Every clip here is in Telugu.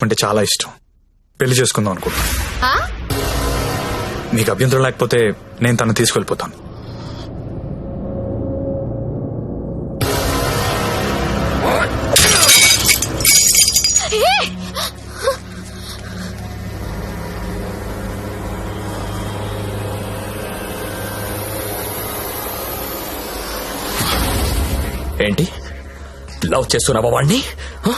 అంటే చాలా ఇష్టం పెళ్ళి చేసుకుందాం అనుకుంటా ఆ? మీకు అభ్యంతరం లేకపోతే నేను తను తీసుకెళ్ళిపోతాను! ఏంటి లవ్ చేస్తున్నావా వాణ్ణి హ?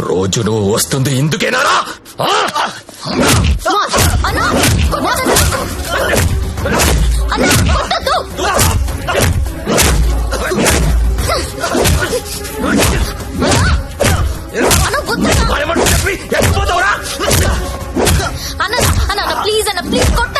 రోజు నువ్వు వస్తుంది ఇందుకేనారా? అమ్మా! అన్నా! కొట్టొద్దన్నా!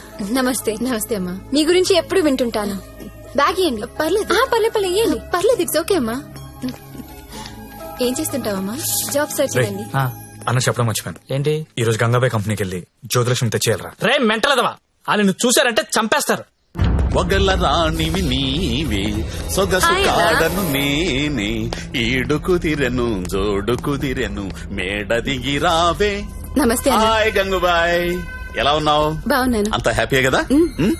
నమస్తే. నమస్తే అమ్మా. మీ గురించి ఎప్పుడు వింటుంటాను. బ్యాగ్ ఇవ్వండి పర్లేదు. పర్లేదు పర్లేదు ఇవ్వండి పర్లేదు ఇట్స్ ఓకే అమ్మా. ఏం చేస్తుంటావమ్మా? జాబ్ సర్చ్ చేయండి. ఆ, అన్న చెప్పడం మర్చిపోయాను. ఏంటి? ఈ రోజు గంగాబాయ్ కంపెనీకి వెళ్ళి జ్యోతిలక్ష్మి తెచ్చేయాలరా. రే మెంటలదవా వాళ్ళు నువ్వు చూసారంటే చంపేస్తారు. ఒగల రాణివి నీవే సొగసు కాడను నేనే ఈడు కుదిరెను జోడు కుదిరెను మేడ దిగి రావే. నమస్తే హాయ్ గంగుబాయ్. ఎలా ఉన్నావు బాగున్నాను అంత హ్యాపీయే కదా ఉమ్?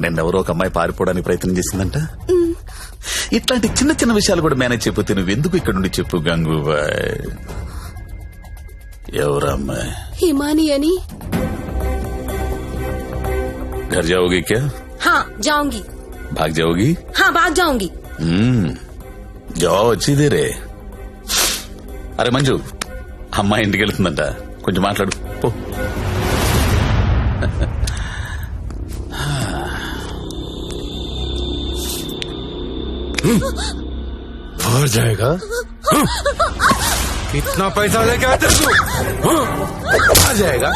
నిన్నెవరో ఒక అమ్మాయి పారిపోవడానికి ప్రయత్నం చేసిందంట ఇట్లాంటి చిన్న చిన్న విషయాలు కూడా మేనేజ్ చెప్పితే నువ్వు ఎందుకు ఇక్కడ నుండి చెప్పు గంగుబాయ్ ఎవరు అమ్మాయి హిమాని అని घर जाओगी क्या हाँ जाऊंगी भाग जाओगी हाँ भाग जाऊंगी हम्म जाओ వచ్చి దేరే అరే మంజు అమ్మాయి ఇంటికి వెళ్తుందంట కొంచెం మాట్లాడు పో भर जाएगा कितना पैसा लेके आते तू आ जाएगा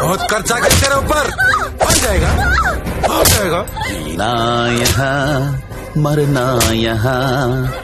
बहुत खर्चा के तेरे ऊपर आ जाएगा आ जाएगा ना यहाँ मरना यहाँ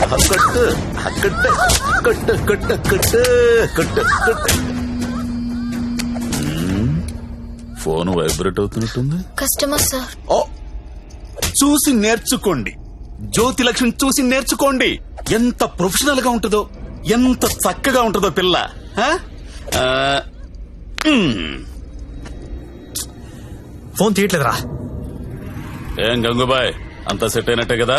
కొట్టు కొట్టు కొట్టు కొట్టు కొట్టు కొట్టు. కొట్టు ఫోన్ వైబ్రేట్ అవుతున్నట్టుంది. Customer sir. ఓ చూసి నేర్చుకోండి. జ్యోతి లక్ష్మి చూసి నేర్చుకోండి. ఎంత ప్రొఫెషనల్గా ఉంటుందో ఎంత చక్కగా ఉంటుందో పిల్ల. ఫోన్ తీయట్లేదురా. ఏం గంగుబాయ్ అంతా సెట్ అయినట్టే కదా?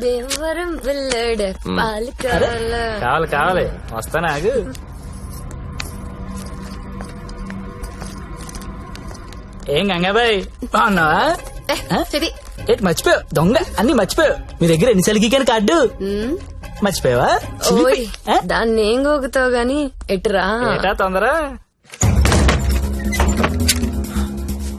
దేవరం వెళ్ళాడు పాలు కావాలా కావాలి కావాలి వస్తానా ఆగు ఏం గంగాబాయ్ బాగున్నావా ఇది ఏంటి మర్చిపోయావు దొంగ అన్ని మర్చిపోయావు మీ దగ్గర ఎన్ని సలికి కార్డు మర్చిపోయావా? దాన్ని ఏం గోగుతావు గాని ఎటురా తొందర